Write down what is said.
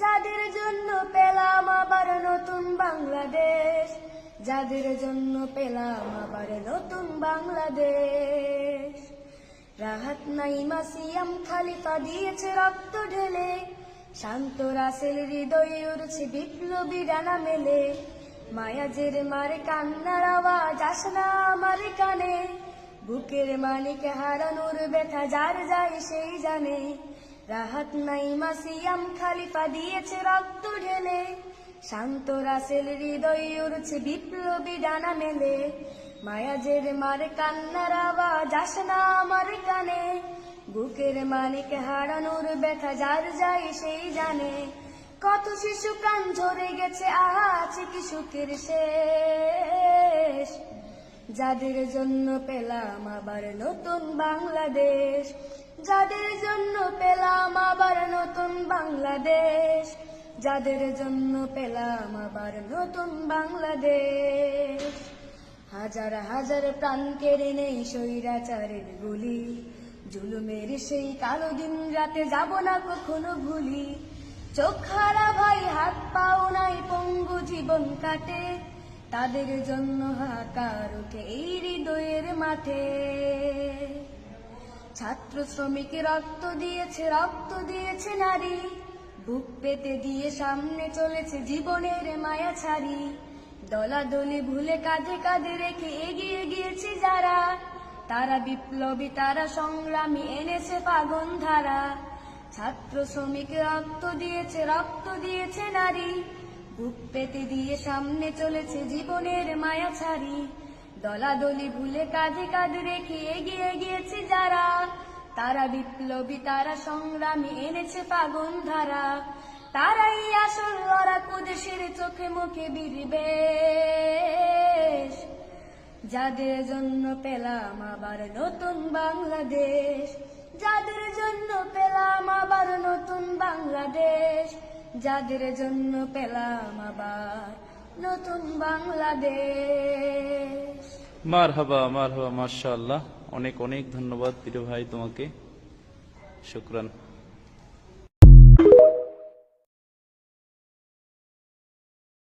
যাদের জন্য পেলাম আবার নতুন বাংলাদেশ, যাদের জন্য পেলাম আবার নতুন বাংলাদেশ। রাহাত নাইমা সিয়াম খালিফা দিয়েছে রক্ত ঢেলে, শান্ত রাসেল হৃদয়ে উড়ছে বিপ্লবী ডানা মেলে। মায়াজের মারে কান্নার আওয়াজ আসে না আমার কানে, বুকের মানিক হারানোর ব্যথা যার যায় সেই জানে। রাহাত নাই মাসিয়াম, খালিফা দিয়েছে রক্ত ঢেলে। শান্ত রাসেল হৃদয় উড়ছে বিপ্লবী ডানা মেলে। মায়াজের মারে কান্নার আওয়াজ আসে না আমার কানে। বুকের মানিক হারানোর ব্যথা যার যায় সেই জানে। কত শিশু প্রাণ ঝরে গেছে আহা আছে কি সুখের শেষ? যাদের জন্য পেলাম আবার নতুন বাংলাদেশ। যাদের জন্য পেলাম আবার নতুন বাংলাদেশ, যাদের জন্য পেলাম আবার নতুন বাংলাদেশ। হাজার হাজার প্রাণ কেড়ে নেই স্বৈরাচারের গুলি, জুলুমের সেই কালো দিন রাতে যাব না কখনো ভুলি। চোখ হারা ভাই হাত পাও নাই, পঙ্গু জীবন কাটে, তাদের জন্য হাকার এই হৃদয়ের মাঠে। ছাত্র শ্রমিক রক্ত দিয়েছে রক্ত দিয়েছে নারী। বুক পেতে দিয়ে সামনে চলেছে জীবনের মায়া ছাড়ি। দলাদলি ভুলে কাঁধে কাঁধে রেখে এগিয়ে গিয়েছে যারা। তারা বিপ্লবী, তারা সংগ্রামী, এনেছে পাগন ধারা। ছাত্র শ্রমিক রক্ত দিয়েছে রক্ত দিয়েছে নারী। বুক পেতে দিয়ে সামনে চলেছে জীবনের মায়া ছাড়ি। দলাদলি ভুলে কাঁধে কাঁধে রেখে এগিয়ে গিয়েছে যারা, তারা বিপ্লবী, তারা সংগ্রামী, এনেছে পাগন ধারা। তারাই আসল লড়া কুদেশের চোখে মুখে বিরিবেশ যাদের জন্য পেলাম আবার নতুন বাংলাদেশ। যাদের জন্য পেলাম আবার নতুন বাংলাদেশ। যাদের জন্য পেলাম আবার নতুন বাংলাদেশ। মার হাবা মার হাবা মার্শাল্লাহ অনেক অনেক ধন্যবাদ প্রিয় ভাই তোমাকে। শুক্রান।